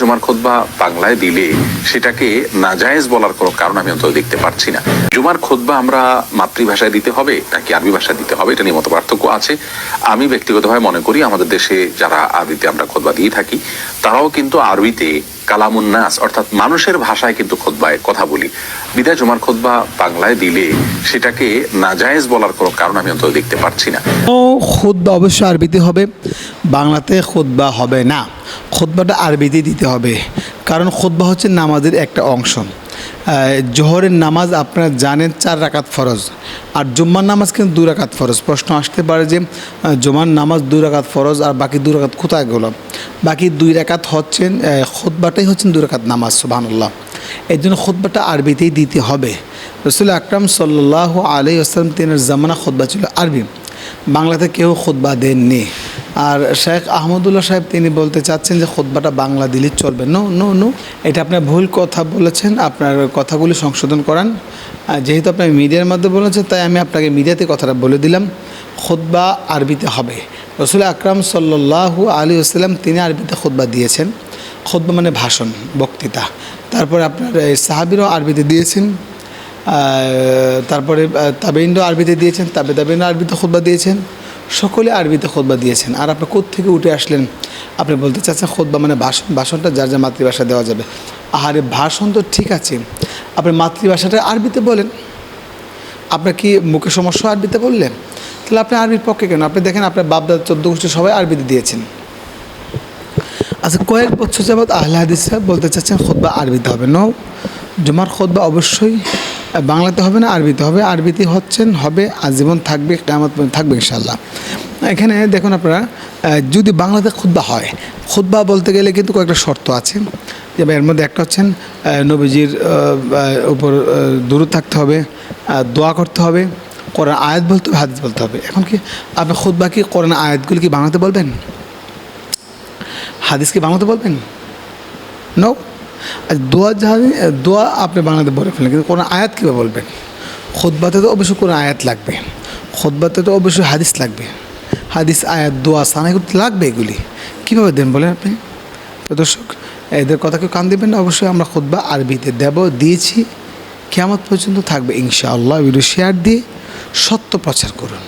জুমার খোদবা বাংলায় দিলে সেটাকে নাজায়েজ বলার কোনো কারণ আমি অন্তত দেখতে পারছি না। জুমার খোদবা আমরা মাতৃভাষায় দিতে হবে নাকি আরবি ভাষায় দিতে হবে এটা নিয়ে মত পার্থক্য আছে। আমি ব্যক্তিগতভাবে মনে করি আমাদের দেশে যারা আরবিতে আমরা খোদবা দিয়ে থাকি, তারাও কিন্তু আরবিতে কালামুন নাস অর্থাৎ মানুষের ভাষায় কিন্তু খোদবায় কথা বলি। বিদায় জুমার খোদবা বাংলায় দিলে সেটাকে নাজায়েজ বলার কোনো কারণ আমি অন্তত দেখতে পারছি না। ও খুদ্া অবশ্যই আরবিতে হবে, বাংলাতে খুদ্া হবে না। খুদ্বাটা আরবিতে দিতে হবে। কারণ খুদ্া হচ্ছে নামাজের একটা অংশ। জোহরের নামাজ আপনারা জানেন চার রাকাত ফরজ। আর জুম্মার নামাজ কিন্তু দু রাকাত ফরজ। প্রশ্ন আসতে পারে যে জুমার নামাজ দুই রাকাত ফরজ আর বাকি দুই রাকাত কোথায় গেল? বাকি দুই রাকাত হচ্ছেন আহ, খুতবাটাই হচ্ছেন দুই রাকাত নামাজ সুবহানাল্লাহ। এই জন্য খুতবাটা আরবিতেই দিতে হবে। রসুল আকরাম সাল্লাহ আলি আসলাম তিনের জামানা খুতবা ছিল আরবি। বাংলাতে কেউ খুতবা দেননি। আর শেখ আহমদুল্লাহ সাহেব তিনি বলতে চাচ্ছেন যে খুতবাটা বাংলা দিলে চলবে। নো নো নো, এটা আপনার ভুল কথা বলেছেন, আপনার কথাগুলি সংশোধন করান। যেহেতু আপনি মিডিয়ার মধ্যে বলেছেন, তাই আমি আপনাকে মিডিয়াতে কথাটা বলে দিলাম। খোদবা আরবিতে হবে। রসুল আকরাম সাল্লাহ আলী আসসালাম তিনি আরবিতে খোদবা দিয়েছেন। খুতবা মানে ভাষণ, বক্তৃতা। তারপরে আপনার সাহাবিরও আরবিতে দিয়েছেন। তারপরে তাবেইনও আরবিতে দিয়েছেন তাবে তাবেইনও আরবিতে খোদবা দিয়েছেন। সকলে আরবিতে খোদবা দিয়েছেন। আর আপনি থেকে উঠে আসলেন? আপনি বলতে চাচ্ছেন খোদবা মানে ভাষণ, ভাষণটা যার যার মাতৃভাষা দেওয়া যাবে। আহারে, ভাষণ তো ঠিক আছে। আপনি মাতৃভাষাটা আরবিতে বলেন। আপনার কি মুখে সমস্যা আরবিতে বললেন? তাহলে আপনি আরবির পক্ষে কেন? আপনি দেখেন, আপনার বাপদাদা চোদ্দ গোষ্ঠী সবাই আরবিতে দিয়েছেন। আচ্ছা কয়েক বছর যাবৎ আহলে হাদিসরা বলতে চাচ্ছেন খোদবা আরবিতে হবে। ন জুমার খোদবা অবশ্যই বাংলাতে হবে না, আরবিতে হবে। আরবিতে হচ্ছেন, হবে, আজীবন থাকবে কেমন থাকবে ইনশাল্লাহ এখানে দেখুন আপনারা যদি বাংলাতে খুদ্া হয় খুদ্া বলতে গেলে কিন্তু কয়েকটা শর্ত আছে। এর মধ্যে একটা হচ্ছেন নবীজির উপর দূর থাকতে হবে দোয়া করতে হবে, কোরআন আয়াত বলতে হবে, হাদিস বলতে হবে। এখন কি আপনি খুদ্া কি কোরআন আয়াতগুলি কি বাংলাতে বলবেন? হাদিস কি বাংলাতে বলবেন? নো আর দোয়া জাহাজ দোয়া আপনি বাংলাতে বলে ফেলেন, কিন্তু কোনো আয়াত কীভাবে বলবেন? খোদবাতে তো অবশ্যই কোনো আয়াত লাগবে খোদবাতে তো অবশ্যই হাদিস লাগবে, হাদিস, আয়াত, দোয়া সানা এগুলো তো লাগবে এগুলি। কীভাবে দেন বলেন আপনি? দর্শক, এদের কথা কেউ কান দেবেন না, অবশ্যই আমরা খোদবা আরবিতে দেব, দিয়েছি কেমন পর্যন্ত থাকবে ইনশাআল্লাহ ভিডিও শেয়ার দিয়ে সত্য প্রচার করুন।